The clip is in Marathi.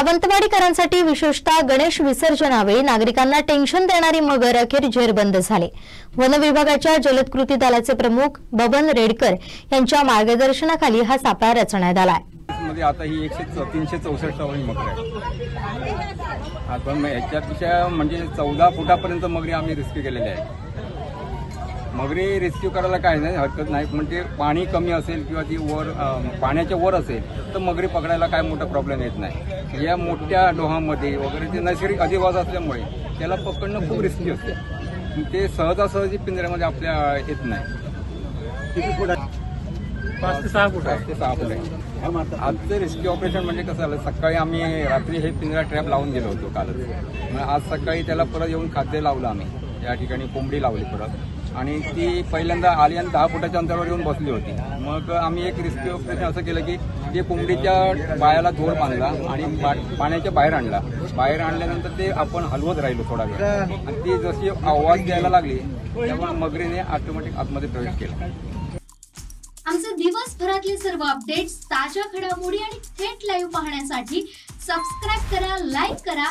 सावंतवाडीकरांसाठी विशेषतः गणेश विसर्जनावेळी नागरिकांना टेन्शन देणारी मगर अखेर झेरबंद झाले. वन विभागाच्या जलद कृती दलाचे प्रमुख बबन रेडकर यांच्या मार्गदर्शनाखाली हा सापळा रचण्यात आला मध्ये आता ही एकशे तीनशे चौसष्टावी मगर आहे आपण मग म्हणजे चौदा फुटापर्यंत मगरी आम्ही रेस्क्यू केलेले आहे मगरी रेस्क्यू करायला काय नाही हरकत नाही. म्हणजे पाणी कमी असेल किंवा ती वर पाण्याच्या वर असेल तर मगरी पकडायला काय मोठा प्रॉब्लेम येत नाही. या मोठ्या डोहामध्ये वगैरे ते नैसर्गिक अधिवास असल्यामुळे त्याला पकडणं खूप रिस्की असते. ते सहजासहजी पिंजऱ्यामध्ये आपल्या येत नाही. किती फूट आहे? पाच ते सहा फूट आहे. पाच ते सहा फूट आहे. आजचं रेस्क्यू ऑपरेशन म्हणजे कसं झालं सकाळी आम्ही रात्री हे पिंजरा ट्रॅप लावून गेलो होतो कालच. मग आज सकाळी त्याला परत येऊन खाद्य लावलं आम्ही. या ठिकाणी कोंबडी लावली परत. आणि ती पहिल्यांदा आली आणि दहा फुटाच्या अंतरावर येऊन बसली होती. मग आम्ही एक रिस्क्यू ऑपरेशन असं केलं की ते कोंबडीच्या पायाला दोर बांधला आणि पाण्याच्या बाहेर आणला. बाहेर आणल्यानंतर ते आपण हलवत राहिलो थोडा वेळ. आणि ती जशी आवाज द्यायला लागली त्यामुळे मगरीने ऑटोमॅटिक आतमध्ये प्रवेश केला. आमचे दिवसभरातले सर्व अपडेट्स ताज्या घडामोडी आणि थेट लाईव्ह पाहण्यासाठी सबस्क्राईब करा लाईक करा